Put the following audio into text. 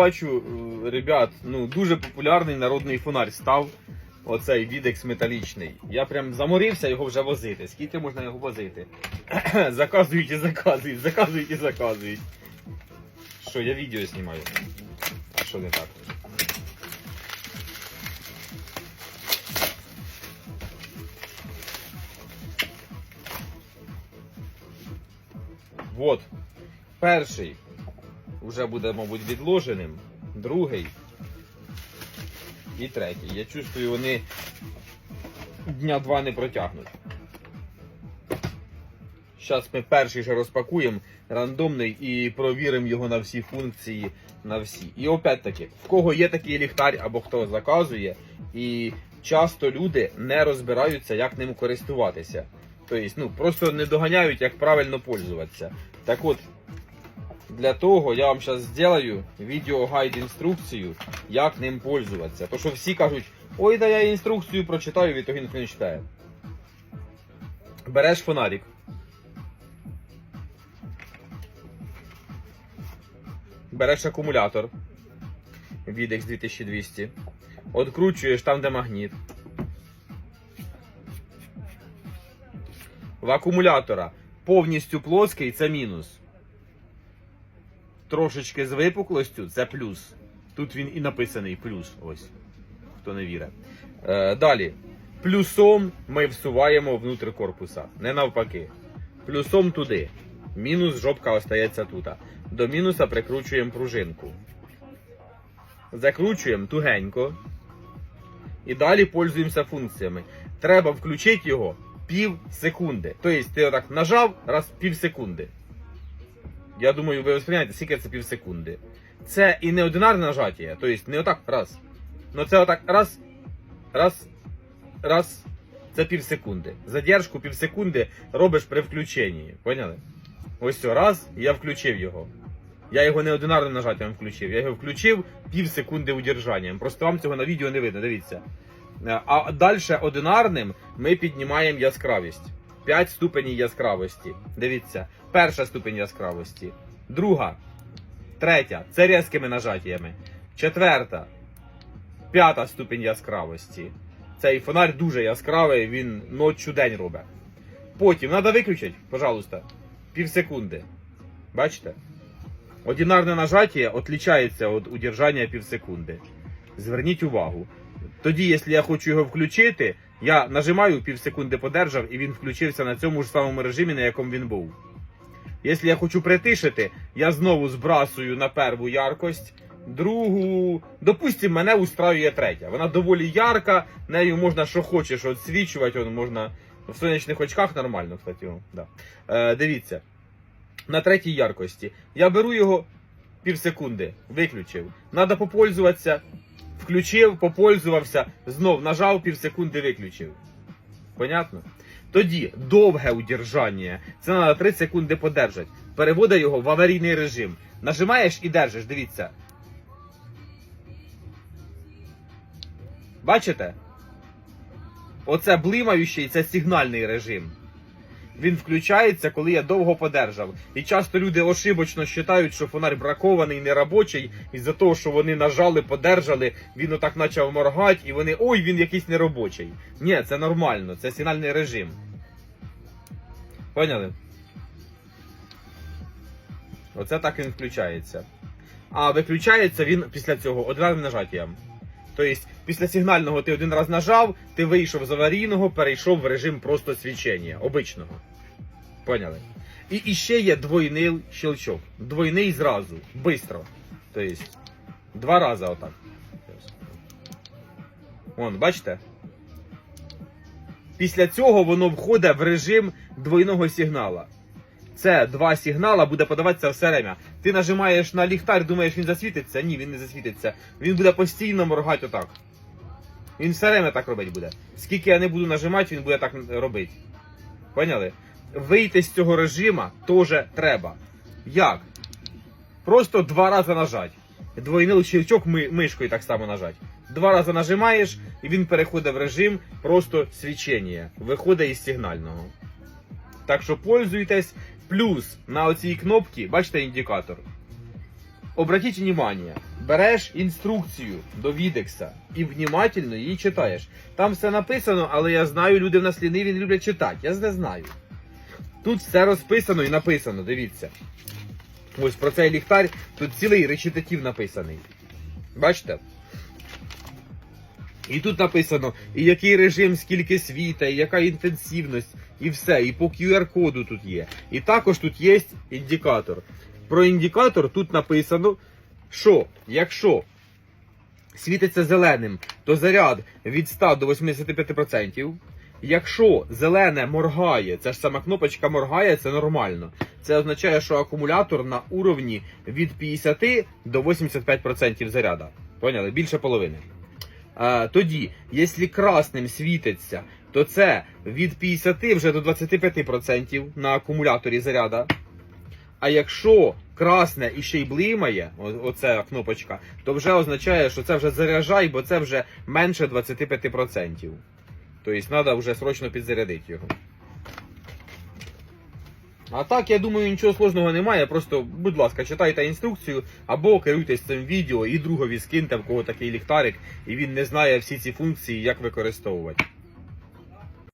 Бачу, е, ребят, ну дуже популярний народний фонарь став. Оцей відекс металічний. Я прям заморився його вже возити. Скільки можна його возити? заказують і заказують, заказують і заказують. Що, я відео знімаю. А що не так? Вот. Перший вже буде, мабуть, відложеним. Другий і третій. Я чувствую, вони дня два не протягнуть. Зараз ми перший же розпакуємо рандомний і провіримо його на всі функції, на всі. І опять таки, в кого є такий ліхтар або хто заказує, і часто люди не розбираються, як ним користуватися. Тобто, ну, просто не доганяють, як правильно пользуватися. Так от, для того я вам зараз зроблю відеогайд інструкцію, як ним пользуватися. То що всі кажуть, ой, да я інструкцію прочитаю, від того ніхто не читає. Береш фонарик. Береш акумулятор від X2200. Откручуєш там, де магніт. В акумулятора повністю плоский це мінус трошечки з випуклостю це плюс. Тут він і написаний плюс. Ось. Хто не вірить. Е, далі. Плюсом ми всуваємо внутрі корпуса. Не навпаки. Плюсом туди. Мінус жопка остається тут. До мінуса прикручуємо пружинку. Закручуємо тугенько. І далі пользуємося функціями. Треба включити його пів секунди. Тобто ти отак нажав раз пів секунди. Я думаю, ви восприймаєте, скільки це пів секунди. Це і не одинарне нажаття, тобто не отак раз. Ну це отак раз, раз, раз. Це пів секунди. Задержку пів секунди робиш при включенні. Поняли? Ось все, раз, я включив його. Я його не одинарним нажаттям включив. Я його включив пів секунди удержанням. Просто вам цього на відео не видно, дивіться. Е, А далі одинарним ми піднімаємо яскравість. 5 ступенів яскравості. Дивіться, перша ступень яскравості, друга, третя це різкими нажаттями. Четверта, п'ята ступень яскравості. Цей фонарь дуже яскравий, він ночу день робить. Потім треба виключити, пожалуйста, пів секунди. Бачите? Одинарне нажаття відрізняється від удержання пів секунди. Зверніть увагу. Тоді, якщо я хочу його включити, я нажимаю пів секунди подержав і він включився на цьому ж самому режимі, на якому він був. Якщо я хочу притишити, я знову збрасую на перву яркость, другу. Допустим, мене устраює третя. Вона доволі ярка, нею можна що хочеш відсвічувати, можна в сонячних очках нормально, кстати. Да. Е, дивіться. На третій яркості. Я беру його пів секунди, виключив. Надо попользуватися, включив, попользувався, знов нажав пів секунди, виключив. Понятно? Тоді довге удержання. Це треба 3 секунди подержати. Переводи його в аварійний режим. Нажимаєш і держиш, дивіться. Бачите? Оце блимаючий, це сигнальний режим. Він включається, коли я довго подержав. І часто люди ошибочно вважають, що фонарь бракований, неробочий, із-за того, що вони нажали, подержали, він отак почав моргати, і вони ой, він якийсь неробочий. Ні, це нормально, це сигнальний режим. Поняли? Оце так він включається. А виключається він після цього одним нажаттям. Тобто, після сигнального ти один раз нажав, ти вийшов з аварійного, перейшов в режим просто свічення, обичного. Поняли? І, і ще є двойний щелчок. Двойний зразу, бистро. Тобто, два рази отак. Вон, бачите? Після цього воно входить в режим двойного сигнала. Це два сигнала буде подаватися все время. Ти нажимаєш на ліхтар, думаєш, він засвітиться? Ні, він не засвітиться. Він буде постійно моргати отак. Він все время так робити буде. Скільки я не буду нажимати, він буде так робити. Поняли? Вийти з цього режима теж треба. Як? Просто два рази нажать. Двойний щелчок ми, мишкою так само нажать. Два рази нажимаєш, і він переходить в режим просто свічення. Виходить із сигнального. Так що пользуйтесь. Плюс на оцій кнопці, бачите індикатор. обратіть внимание, береш інструкцію до відекса і внимательно її читаєш. Там все написано, але я знаю, люди в нас ліниві не люблять читати. Я це знаю. Тут все розписано і написано, дивіться. Ось про цей ліхтар тут цілий речитатив написаний. Бачите? І тут написано, і який режим, скільки світа, і яка інтенсивність, і все, і по QR-коду тут є. І також тут є індикатор. Про індикатор тут написано, що якщо світиться зеленим, то заряд від 100 до 85%. Якщо зелене моргає, це ж сама кнопочка моргає, це нормально. Це означає, що акумулятор на уровні від 50 до 85% заряда. Поняли? Більше половини. А, тоді, якщо красним світиться, то це від 50 вже до 25% на акумуляторі заряда. А якщо красне і ще й блимає, оця кнопочка, то вже означає, що це вже заряджай, бо це вже менше 25%. Тобто треба вже срочно підзарядити його. А так, я думаю, нічого сложного немає. Просто, будь ласка, читайте інструкцію або керуйтесь цим відео і другові скиньте, в кого такий ліхтарик, і він не знає всі ці функції, як використовувати.